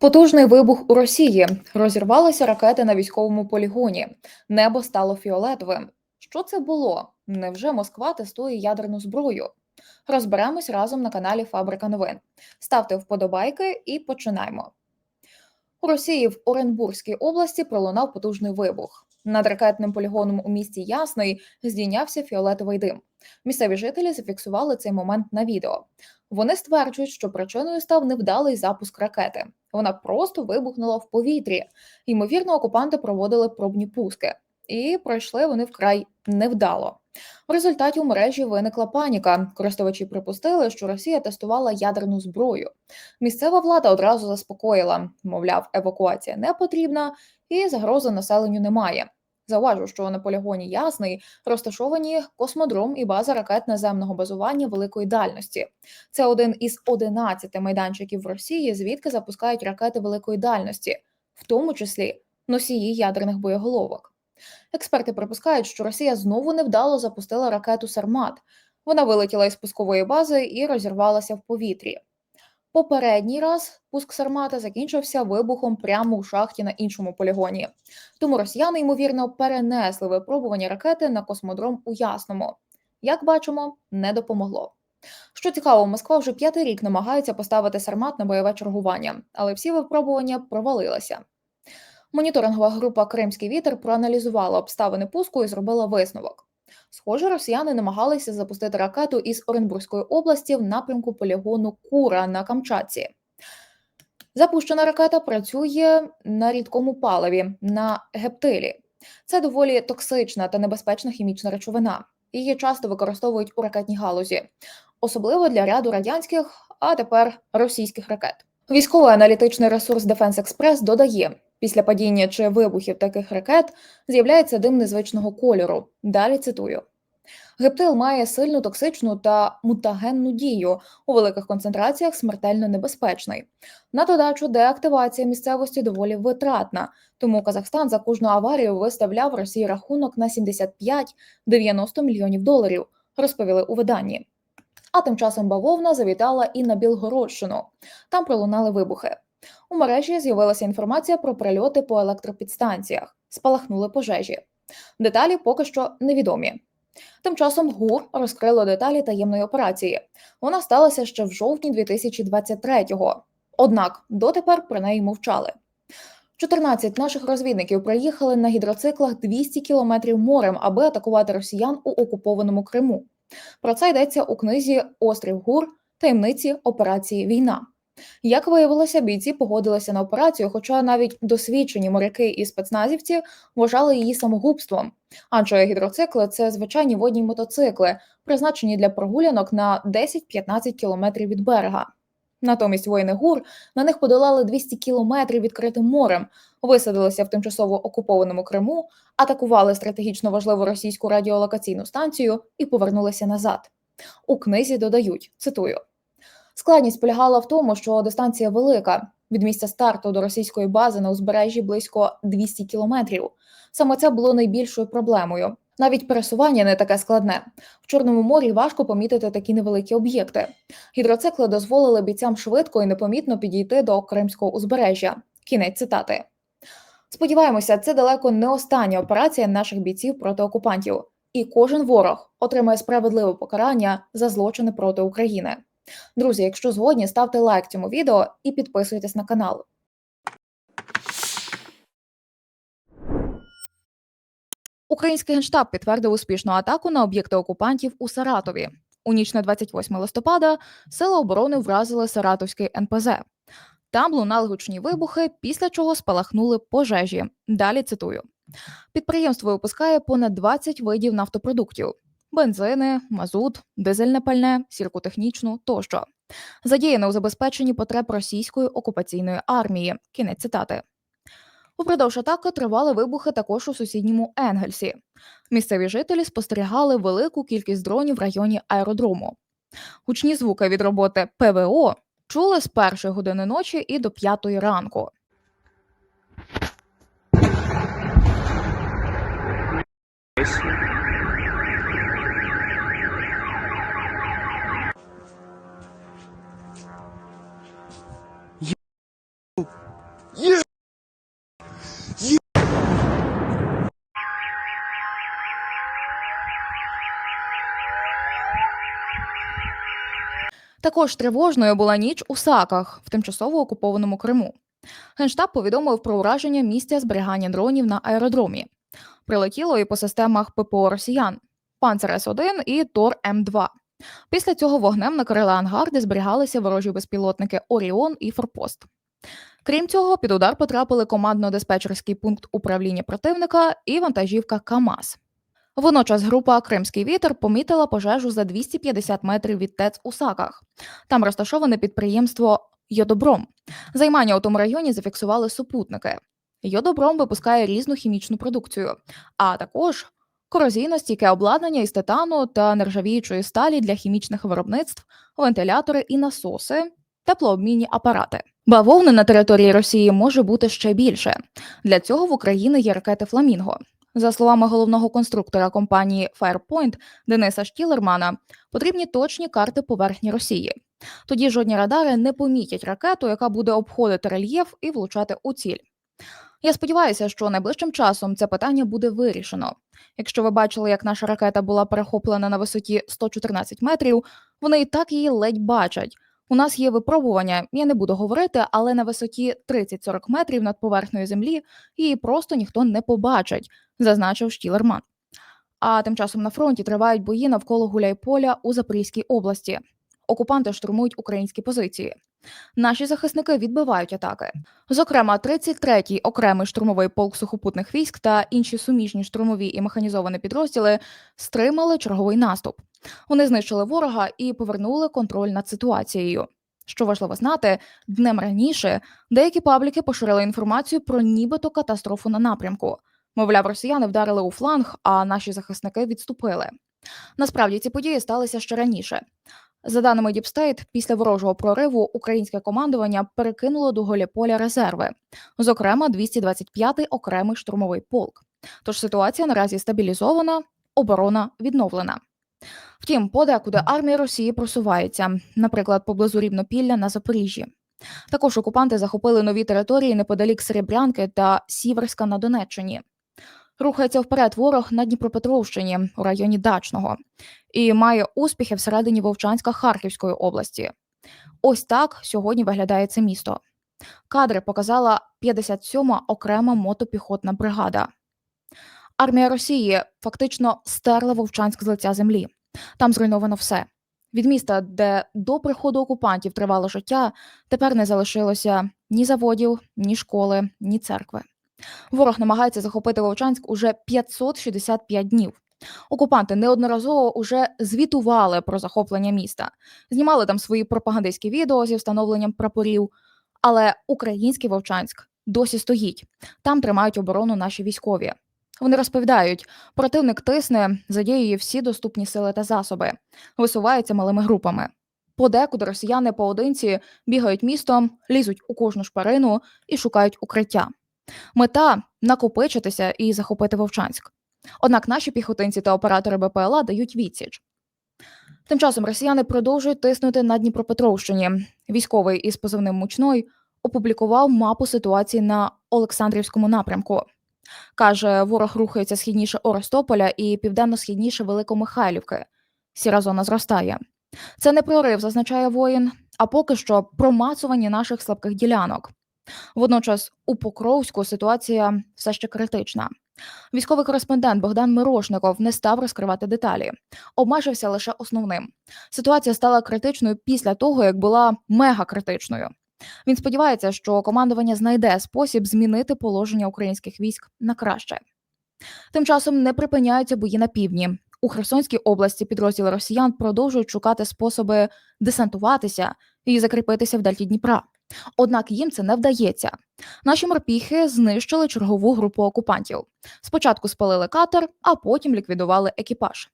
Потужний вибух у Росії. Розірвалися ракети на військовому полігоні. Небо стало фіолетовим. Що це було? Невже Москва тестує ядерну зброю? Розберемось разом на каналі Фабрика новин. Ставте вподобайки і починаємо. У Росії в Оренбурзькій області пролунав потужний вибух. Над ракетним полігоном у місті Ясний здійнявся фіолетовий дим. Місцеві жителі зафіксували цей момент на відео. Вони стверджують, що причиною став невдалий запуск ракети. Вона просто вибухнула в повітрі. Ймовірно, окупанти проводили пробні пуски, і пройшли вони вкрай невдало. В результаті у мережі виникла паніка. Користувачі припустили, що Росія тестувала ядерну зброю. Місцева влада одразу заспокоїла, мовляв, евакуація не потрібна і загрози населенню немає. Зауважу, що на полігоні Ясний розташовані космодром і база ракет наземного базування великої дальності. Це один із 11 майданчиків в Росії, звідки запускають ракети великої дальності, в тому числі носії ядерних боєголовок. Експерти припускають, що Росія знову невдало запустила ракету Сармат. Вона вилетіла із пускової бази і розірвалася в повітрі. Попередній раз пуск Сармата закінчився вибухом прямо у шахті на іншому полігоні. Тому росіяни, ймовірно, перенесли випробування ракети на космодром у Ясному. Як бачимо, не допомогло. Що цікаво, Москва вже п'ятий рік намагається поставити Сармат на бойове чергування, але всі випробування провалилися. Моніторингова група Кримський вітер проаналізувала обставини пуску і зробила висновок. Схоже, росіяни намагалися запустити ракету із Оренбурзької області в напрямку полігону Кура на Камчатці. Запущена ракета працює на рідкому паливі на гептилі. Це доволі токсична та небезпечна хімічна речовина. Її часто використовують у ракетній галузі, особливо для ряду радянських, а тепер російських ракет. Військовий аналітичний ресурс Defense Express додає, після падіння чи вибухів таких ракет з'являється дим незвичного кольору. Далі цитую. Гептил має сильну токсичну та мутагенну дію у великих концентраціях смертельно небезпечний. На додачу, деактивація місцевості доволі витратна, тому Казахстан за кожну аварію виставляв Росії рахунок на 75-90 мільйонів доларів, розповіли у виданні. А тим часом бавовна завітала і на Білгородщину. Там пролунали вибухи. У мережі з'явилася інформація про прильоти по електропідстанціях, спалахнули пожежі. Деталі поки що невідомі. Тим часом ГУР розкрило деталі таємної операції. Вона сталася ще в жовтні 2023-го. Однак дотепер про неї мовчали. 14 наших розвідників приїхали на гідроциклах 200 кілометрів морем, аби атакувати росіян у окупованому Криму. Про це йдеться у книзі Острів Гур таємниці операції Війна. Як виявилося, бійці погодилися на операцію, хоча навіть досвідчені моряки і спецназівці вважали її самогубством. Адже гідроцикли це звичайні водні мотоцикли, призначені для прогулянок на 10-15 кілометрів від берега. Натомість воїни ГУР на них подолали 200 кілометрів відкритим морем, висадилися в тимчасово окупованому Криму, атакували стратегічно важливу російську радіолокаційну станцію і повернулися назад. У книзі додають цитую. Складність полягала в тому, що дистанція велика від місця старту до російської бази на узбережжі близько 200 кілометрів. Саме це було найбільшою проблемою. Навіть пересування не таке складне. В Чорному морі важко помітити такі невеликі об'єкти. Гідроцикли дозволили бійцям швидко і непомітно підійти до кримського узбережжя. Кінець цитати. Сподіваємося, це далеко не остання операція наших бійців проти окупантів, і кожен ворог отримає справедливе покарання за злочини проти України. Друзі, якщо згодні, ставте лайк цьому відео і підписуйтесь на канал. Український генштаб підтвердив успішну атаку на об'єкти окупантів у Саратові. У ніч на 28 листопада сили оборони вразили Саратовський НПЗ. Там лунали гучні вибухи, після чого спалахнули пожежі. Далі цитую: підприємство випускає понад 20 видів нафтопродуктів бензини, мазут, дизельне пальне, сіркотехнічну тощо. Задіяне у забезпеченні потреб російської окупаційної армії. Кінець цитати. Упродовж атаки тривали вибухи також у сусідньому Енгельсі. Місцеві жителі спостерігали велику кількість дронів в районі аеродрому. Гучні звуки від роботи ПВО чули з першої години ночі і до п'ятої ранку. Також тривожною була ніч у Саках в тимчасово окупованому Криму. Генштаб повідомив про ураження місця зберігання дронів на аеродромі. Прилетіло і по системах ППО росіян Панцер С1 і Тор М2. Після цього вогнем накрили ангар, де зберігалися ворожі безпілотники Оріон і Форпост. Крім цього, під удар потрапили командно-диспетчерський пункт управління противника і вантажівка КАМАЗ. Водночас група Кримський вітер помітила пожежу за 250 метрів від ТЕЦ у Саках. Там розташоване підприємство Йодобром. Займання у тому районі зафіксували супутники. Йодобром випускає різну хімічну продукцію, а також корозійно-стійке обладнання із титану та нержавіючої сталі для хімічних виробництв, вентилятори і насоси, теплообмінні апарати. Бавовни на території Росії може бути ще більше. Для цього в Україні є ракети Фламінго. За словами головного конструктора компанії Firepoint Дениса Штілермана, потрібні точні карти поверхні Росії. Тоді жодні радари не помітять ракету, яка буде обходити рельєф і влучати у ціль. Я сподіваюся, що найближчим часом це питання буде вирішено. Якщо ви бачили, як наша ракета була перехоплена на висоті 114 метрів, вони і так її ледь бачать. У нас є випробування, я не буду говорити, але на висоті 30-40 метрів над поверхнею землі її просто ніхто не побачить, зазначив Штілерман. А тим часом на фронті тривають бої навколо Гуляйполя у Запорізькій області. Окупанти штурмують українські позиції. Наші захисники відбивають атаки. Зокрема, 33-й окремий штурмовий полк сухопутних військ та інші суміжні штурмові і механізовані підрозділи стримали черговий наступ. Вони знищили ворога і повернули контроль над ситуацією. Що важливо знати, днем раніше деякі пабліки поширили інформацію про нібито катастрофу на напрямку. Мовляв, росіяни вдарили у фланг, а наші захисники відступили. Насправді ці події сталися ще раніше. За даними Діпстейт, після ворожого прориву українське командування перекинуло до Голіполя резерви, зокрема 225-й окремий штурмовий полк. Тож ситуація наразі стабілізована, оборона відновлена. Втім, подекуди армія Росії просувається, наприклад, поблизу Рівнопілля на Запоріжжі. Також окупанти захопили нові території неподалік Серебрянки та Сіверська на Донеччині. Рухається вперед ворог на Дніпропетровщині у районі Дачного і має успіхи всередині Вовчанська Харківської області. Ось так сьогодні виглядає це місто. Кадри показала 57-ма окрема мотопіхотна бригада. Армія Росії фактично стерла Вовчанськ з лиця землі. Там зруйновано все. Від міста, де до приходу окупантів тривало життя, тепер не залишилося ні заводів, ні школи, ні церкви. Ворог намагається захопити Вовчанськ уже 565 днів. Окупанти неодноразово уже звітували про захоплення міста, знімали там свої пропагандистські відео зі встановленням прапорів. Але український Вовчанськ досі стоїть. Там тримають оборону наші військові. Вони розповідають, противник тисне, задіює всі доступні сили та засоби, висуваються малими групами. Подекуди росіяни поодинці бігають містом, лізуть у кожну шпарину і шукають укриття. Мета накопичитися і захопити Вовчанськ. Однак наші піхотинці та оператори БПЛА дають відсіч. Тим часом росіяни продовжують тиснути на Дніпропетровщині. Військовий із позивним Мучной опублікував мапу ситуації на Олександрівському напрямку. Каже, ворог рухається східніше Оростополя і південно-східніше Великомихайлівки. Сіра зона зростає. Це не прорив, зазначає воїн, а поки що промацування наших слабких ділянок. Водночас у Покровську ситуація все ще критична. Військовий кореспондент Богдан Мирошников не став розкривати деталі, обмежився лише основним. Ситуація стала критичною після того, як була мегакритичною. Він сподівається, що командування знайде спосіб змінити положення українських військ на краще. Тим часом не припиняються бої на півдні. У Херсонській області підрозділи росіян продовжують шукати способи десантуватися і закріпитися в дельті Дніпра. Однак їм це не вдається. Наші морпіхи знищили чергову групу окупантів. Спочатку спалили катер, а потім ліквідували екіпаж.